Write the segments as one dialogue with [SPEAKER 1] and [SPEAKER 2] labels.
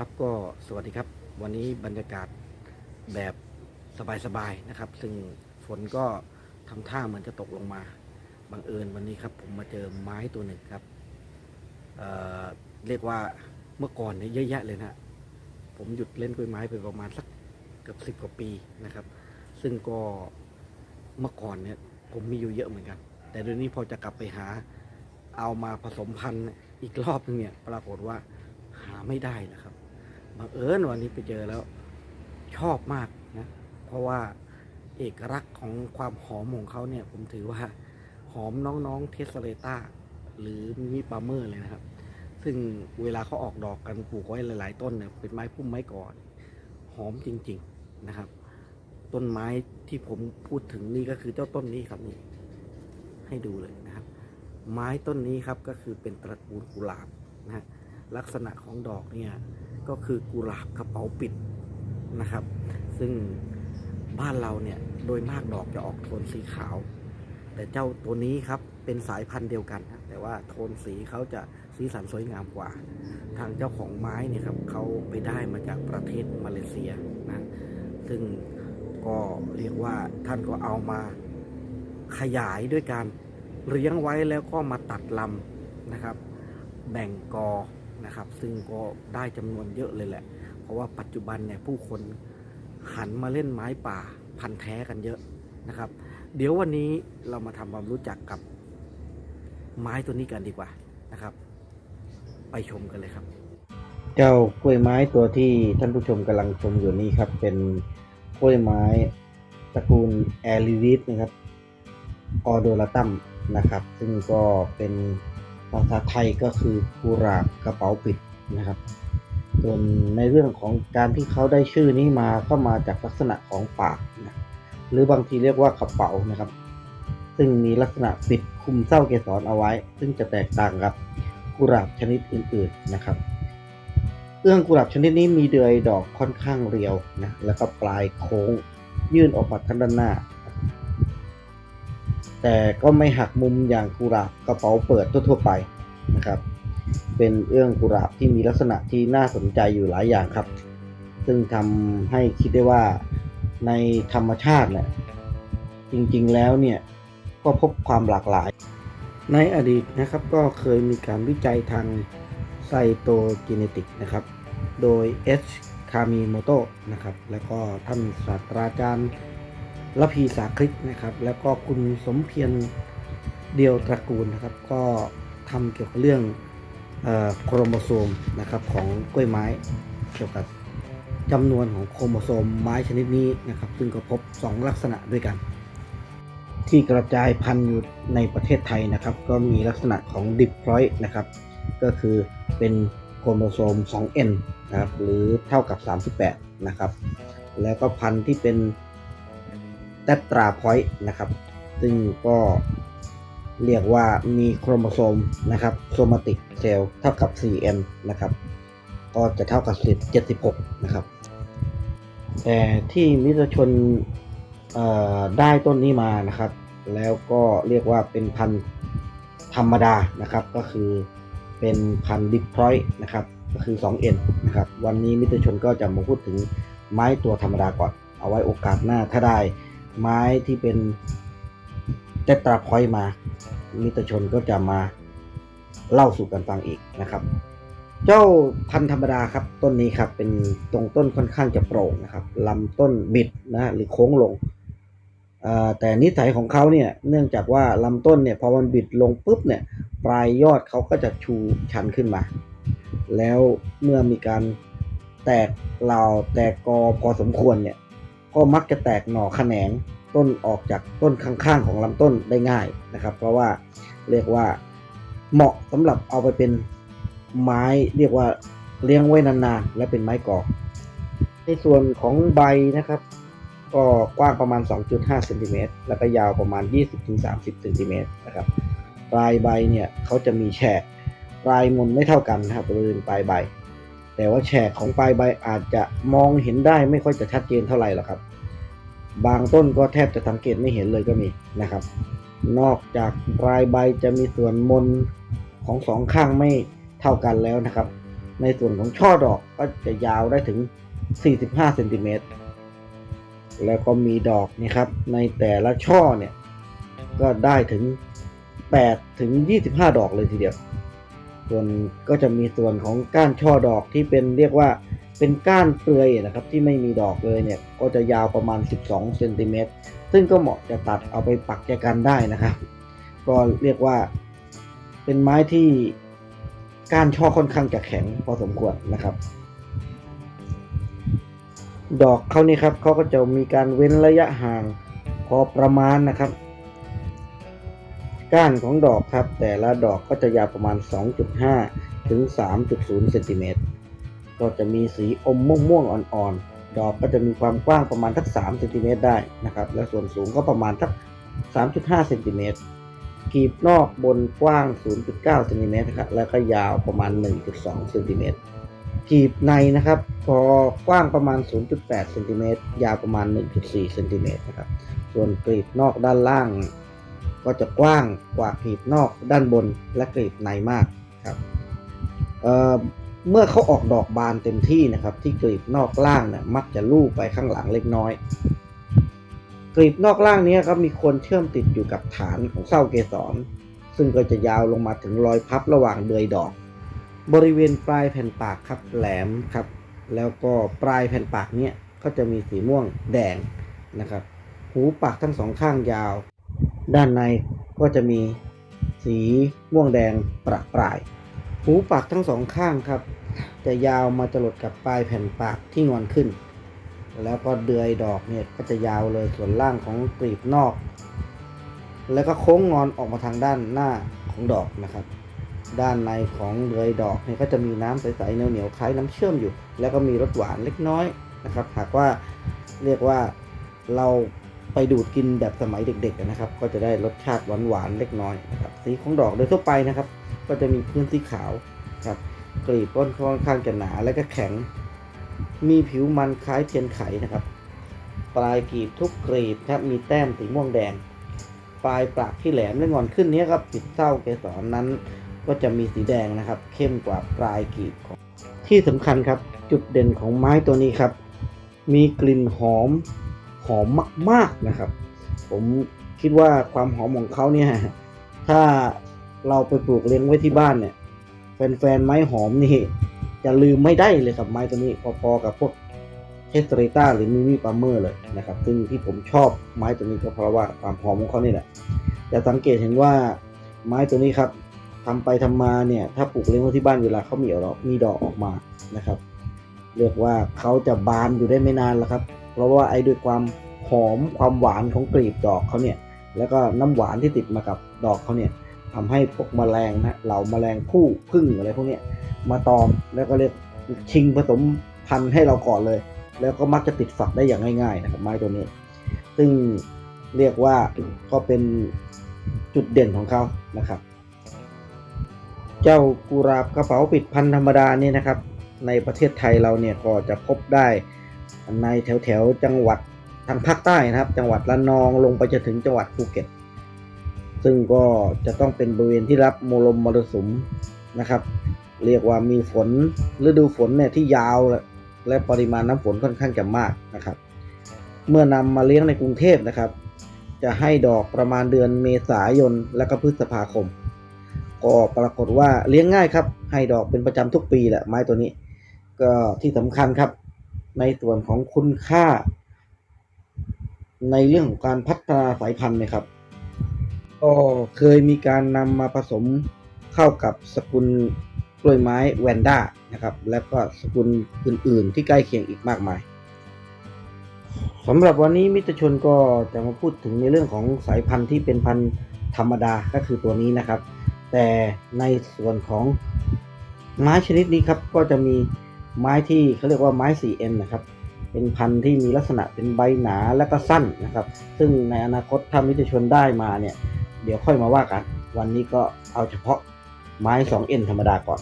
[SPEAKER 1] ครับก็สวัสดีครับ วันนี้บรรยากาศแบบสบายๆนะครับ ซึ่งฝนก็ทำท่าเหมือนจะตกลงมาบังเอิญวันนี้ครับ ผมมาเจอไม้ตัวหนึ่งครับเเรียกว่าเมื่อก่อนเนี่ยเยอะแยะเลยนะผมหยุดเล่นกล้วยไม้ไปประมาณสักเกือบสิบกว่าปีนะครับ ซึ่งก็เมื่อก่อนเนี่ย ผมมีอยู่เยอะเหมือนกัน แต่เดี๋ยวนี้พอจะกลับไปหาเอามาผสมพันธุ์อีกรอบนึงเนี่ย ปรากฏว่าหาไม่ได้นะครับ บังเอิญวันนี้ไปเจอแล้ว ชอบมากนะ เพราะว่าเอกลักษณ์ของความหอมของเขาเนี่ย ผมถือว่าหอมน้องๆเทสเลต้าหรือมิมิปาเมอร์เลยนะครับ ซึ่งเวลาเขาออกดอกกันปลูกไว้หลาย ๆ ต้นเนี่ยเป็นไม้พุ่มไม้ก่อน หอมจริง ๆนะครับ ต้นไม้ที่ผมพูดถึงนี่ก็คือเจ้าต้นนี้ครับนี่ให้ดูเลยนะครับ ไม้ต้นนี้ครับก็คือเป็นตระกูลกุหลาบนะฮะ ลักษณะของดอกเนี่ยก็คือกุหลาบกระเป๋าปิดนะครับ ซึ่งบ้านเราเนี่ยโดยมากดอกจะออกโทนสีขาว แต่เจ้าตัวนี้ครับเป็นสายพันธุ์เดียวกันแต่ว่าโทนสีเขาจะสีสันสวยงามกว่า ทางเจ้าของไม้เนี่ยครับเขาไปได้มาจากประเทศมาเลเซียนะซึ่งก็เรียกว่าท่านก็เอามาขยายด้วยการเลี้ยงไว้แล้วก็มาตัดลำนะครับ แบ่งกอ นะครับ ซึ่งก็ได้จำนวนเยอะเลยแหละ เพราะว่าปัจจุบันเนี่ยผู้คนหันมาเล่นไม้ป่าพันธุ์แท้กันเยอะนะครับ เดี๋ยววันนี้เรามาทำความรู้จักกับไม้ตัวนี้กันดีกว่านะครับ ไปชมกันเลยครับ เจ้ากล้วยไม้ตัวที่ท่านผู้ชมกำลังชมอยู่นี้ครับเป็นกล้วยไม้ตระกูลแอริวิสนะครับออโดราตัมนะครับ ซึ่งก็เป็น ภาษาไทยก็คือกุหลาบกระเป๋าปิดนะครับ ส่วนในเรื่องของการที่เขาได้ชื่อนี้มาก็มาจากลักษณะของปากนะหรือบางทีเรียกว่ากระเป๋านะครับ ซึ่งมีลักษณะปิดคุมเส้าเกสรเอาไว้ ซึ่งจะแตกต่างกับกุหลาบชนิดอื่นๆนะครับ เอื้องกุหลาบชนิดนี้มีเดือยดอกค่อนข้างเรียวนะแล้วก็ปลายโค้งยื่นออกมาทางด้านหน้า แต่ก็ไม่หักมุมอย่างกุหลาบกระเป๋าเปิดทั่วๆไปนะครับ เป็นเอื้องกุหลาบที่มีลักษณะที่น่าสนใจอยู่หลายอย่างครับ ซึ่งทำให้คิดได้ว่าในธรรมชาติเนี่ยจริงๆแล้วเนี่ยก็พบความหลากหลาย ในอดีตนะครับก็เคยมีการวิจัยทางไซโตจิเนติกนะครับ โดย H. คามิโมโตะนะครับ แล้วก็ท่านศาสตราจารย์ ละพีสาคลิกนะครับ แล้วก็คุณสมเพียรเดียวตระกูลนะครับ ก็ทำเกี่ยวกับเรื่องโครโมโซมนะครับของกล้วยไม้เกี่ยวกับจำนวนของโครโมโซมไม้ชนิดนี้นะครับ ซึ่งก็พบ 2 ลักษณะด้วยกัน ที่กระจายพันธุ์อยู่ในประเทศไทยนะครับ ก็มีลักษณะของดิพลอยนะครับ ก็คือเป็นโครโมโซม 2n นะครับหรือเท่ากับ 38 นะครับ แล้วก็พันธุ์ที่เป็น แตตราพอยต์นะครับ ซึ่งก็เรียกว่ามีโครโมโซมนะครับโซมาติกเซลล์เท่ากับ 4n นะครับ ก็จะเท่ากับ 76 นะครับ แต่ที่มิตรชนได้ต้นนี้มานะครับ แล้วก็เรียกว่าเป็นพันธุ์ธรรมดานะครับ ก็คือเป็นพันธุ์ดิพอยต์นะครับ ก็คือ 2n นะครับ วันนี้มิตรชนก็จะมาพูดถึงไม้ตัวธรรมดาก่อน เอาไว้โอกาสหน้าถ้าได้ ไม้ที่เป็นเตตราพอยต์มา มิตรชนก็จะมาเล่าสู่กันฟังอีกนะครับ เจ้าพันธุ์ธรรมดาครับต้นนี้ครับเป็นตรงต้นค่อนข้างจะโปร่งนะครับลำต้นบิดนะหรือโค้งลงแต่นิสัยของเขาเนี่ยเนื่องจากว่าลำต้นเนี่ยพอมันบิดลงปุ๊บเนี่ยปลายยอดเขาก็จะชูชันขึ้นมา แล้วเมื่อมีการแตกเหล่าแตกกอพอสมควรเนี่ย ก็มักจะแตกหน่อแขนงต้นออกจากต้นข้างๆของลำต้นได้ง่ายนะครับ เพราะว่าเรียกว่าเหมาะสำหรับเอาไปเป็นไม้เรียกว่าเลี้ยงไว้นานๆและเป็นไม้กอกในส่วนของใบนะครับ ก็กว้างประมาณ 2.5เซนติเมตรแล้วก็ยาวประมาณ 20-30เซนติเมตรนะครับปลายใบเนี่ยเขาจะมีแฉกปลายมนไม่เท่ากันนะครับบริเวณปลายใบ แต่ว่าแฉกของปลายใบอาจจะมองเห็นได้ไม่ค่อยจะชัดเจนเท่าไหร่หรอกครับ บางต้นก็แทบจะสังเกตไม่เห็นเลยก็มีนะครับ นอกจากปลายใบจะมีส่วนมนของสองข้างไม่เท่ากันแล้วนะครับ ในส่วนของช่อดอกก็จะยาวได้ถึง 45เซนติเมตรแล้วก็มีดอกนี่ครับในแต่ละช่อเนี่ยก็ได้ถึง8ถึง25 ดอกเลยทีเดียว ส่วนก็จะมีส่วนของก้านช่อดอกที่เป็นเรียกว่าเป็นก้านเปลือยนะครับที่ไม่มีดอกเลยเนี่ยก็จะยาวประมาณ 12เซนติเมตรซึ่งก็เหมาะจะตัดเอาไปปักแจกันได้นะครับ ก็เรียกว่าเป็นไม้ที่ก้านช่อค่อนข้างจะแข็งพอสมควรนะครับ ดอกเขานี่ครับเขาก็จะมีการเว้นระยะห่างพอประมาณนะครับ ก้านของดอกครับ แต่ละดอกก็จะยาวประมาณ 2.5 ถึง 3.0 เซนติเมตร ก็จะมีสีอมม่วงๆอ่อนๆ ดอกก็จะมีความกว้างประมาณทัก 3 เซนติเมตรได้นะครับ และส่วนสูงก็ประมาณทัก 3.5 เซนติเมตร กีบนอกบนกว้าง 0.9 เซนติเมตรนะครับแล้วก็ยาวประมาณ 1.2 เซนติเมตร กีบในนะครับ พอกว้างประมาณ 0.8 เซนติเมตร ยาวประมาณ 1.4 เซนติเมตรนะครับ ส่วนกรีบนอกด้านล่าง ก็จะกว้างกว่ากรีบนอกด้านบนและกรีบในมากครับเเมื่อเขาออกดอกบานเต็มที่นะครับ ที่กรีบนอกล่างเนี่ยมักจะลูบไปข้างหลังเล็กน้อย กรีบนอกล่างนี้ครับมีคนเชื่อมติดอยู่กับฐานของเส้าเกสร ซึ่งก็จะยาวลงมาถึงรอยพับระหว่างเดือยดอก บริเวณปลายแผ่นปากครับแหลมครับ แล้วก็ปลายแผ่นปากเนี้ยก็จะมีสีม่วงแดงนะครับ หูปากทั้งสองข้างยาว ด้านในก็จะมีสีม่วงแดงประปราย หูปากทั้งสองข้างครับ จะยาวมาจรดกับปลายแผ่นปากที่งอนขึ้น แล้วก็เดือยดอกเนี่ยก็จะยาวเลยส่วนล่างของกลีบนอก แล้วก็โค้งงอนออกมาทางด้านหน้าของดอกนะครับ ด้านในของเดือยดอกเนี่ยก็จะมีน้ำใสๆเหนียวๆคล้ายน้ำเชื่อมอยู่ แล้วก็มีรสหวานเล็กน้อยนะครับ หากว่าเรียกว่าเรา ไปดูดกินแบบสมัยเด็กๆนะครับ ก็จะได้รสชาติหวานๆเล็กน้อยนะครับสีของดอกโดยทั่วไปนะครับ ก็จะมีพื้นสีขาวครับกลีบต้นค่อนข้างจะหนาและก็แข็ง มีผิวมันคล้ายเทียนไขนะครับ ปลายกลีบทุกกลีบครับมีแต้มสีม่วงแดง ปลายปากที่แหลมและงอนขึ้นนี้ครับปิดเต้าเกสรนั้น ก็จะมีสีแดงนะครับ เข้มกว่าปลายกลีบของที่สำคัญครับ จุดเด่นของไม้ตัวนี้ครับ มีกลิ่นหอม หอมมากๆนะครับ ผมคิดว่าความหอมของเขาเนี่ยถ้าเราไปปลูกเลี้ยงไว้ที่บ้านเนี่ย แฟนๆไม้หอมนี่จะลืมไม่ได้เลยครับไม้ตัวนี้พอๆกับพวกเฮสเตรต้าหรือมิมิปาเมอร์เลยนะครับ ซึ่งที่ผมชอบไม้ตัวนี้ก็เพราะว่าความหอมของเขานี่แหละจะสังเกตเห็นว่าไม้ตัวนี้ครับทำไปทำมาเนี่ย ถ้าปลูกเลี้ยงไว้ที่บ้านเวลาเขามีดอกมีดอกออกมานะครับ เรียกว่าเขาจะบานอยู่ได้ไม่นานแล้วครับ เพราะว่าไอ้ด้วยความหอมความหวานของกลีบดอกเขาเนี่ยแล้วก็น้ำหวานที่ติดมากับดอกเขาเนี่ยทำให้พวกแมลงนะเหล่าแมลงผู้พึ่งอะไรพวกนี้มาตอมแล้วก็เรียกชิงผสมพันธุ์ให้เราก่อนเลย แล้วก็มักจะติดฝักได้อย่างง่ายๆนะครับไม้ตัวนี้ ซึ่งเรียกว่าก็เป็นจุดเด่นของเขานะครับ เจ้ากุหลาบกระเป๋าปิดพันธุ์ธรรมดานี่นะครับ ในประเทศไทยเราเนี่ยก็จะพบได้ ในแถวแถวจังหวัดทางภาคใต้นะครับ จังหวัดระนองลงไปจนถึงจังหวัดภูเก็ต ซึ่งก็จะต้องเป็นบริเวณที่รับมลมมรสุมนะครับ เรียกว่ามีฝนฤดูฝนเนี่ยที่ยาวและปริมาณน้ำฝนค่อนข้างจะมากนะครับ เมื่อนำมาเลี้ยงในกรุงเทพนะครับ จะให้ดอกประมาณเดือนเมษายนและก็พฤษภาคม ก็ปรากฏว่าเลี้ยงง่ายครับ ให้ดอกเป็นประจำทุกปีแหละไม้ตัวนี้ ก็ที่สำคัญครับ ในส่วนของคุณค่า ในเรื่องของการพัฒนาสายพันธุ์นะครับ ก็เคยมีการนำมาผสมเข้ากับสกุลกล้วยไม้แวนด้านะครับ และก็สกุลอื่น ๆ ที่ใกล้เคียงอีกมากมายสำหรับวันนี้มิตรชนก็จะมาพูดถึงในเรื่องของสายพันธุ์ที่เป็นพันธุ์ธรรมดาก็คือตัวนี้นะครับ แต่ในส่วนของไม้ชนิดนี้ครับก็จะมี ไม้ที่เขาเรียกว่าไม้ 4N นะครับ เป็นพันธุ์ที่มีลักษณะเป็นใบหนาและก็สั้นนะครับ ซึ่งในอนาคตถ้ามิตรชนได้มาเนี่ย เดี๋ยวค่อยมาว่ากัน วันนี้ก็เอาเฉพาะไม้ 2N ธรรมดาก่อน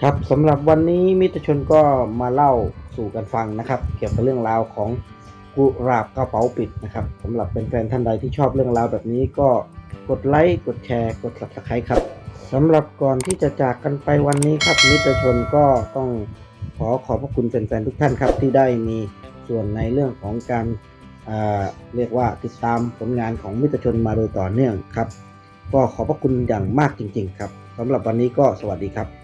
[SPEAKER 1] ครับสำหรับวันนี้มิตรชนก็มาเล่าสู่กันฟังนะครับ เกี่ยวกับเรื่องราวของกุหลาบกระเป๋าปิดนะครับสำหรับเป็นแฟนๆท่านใดที่ชอบเรื่องราวแบบนี้ก็กดไลค์กดแชร์กด subscribe ครับสำหรับก่อนที่จะจากกันไปวันนี้ครับมิตรชนก็ต้อง ขอขอบพระคุณแฟนๆทุกท่านครับที่ได้มีส่วนในเรื่องของการเรียกว่าติดตามผลงานของมิตรชนมาโดยต่อเนื่องครับ ก็ขอบพระคุณอย่างมากจริง ๆ ครับสำหรับวันนี้ก็สวัสดีครับ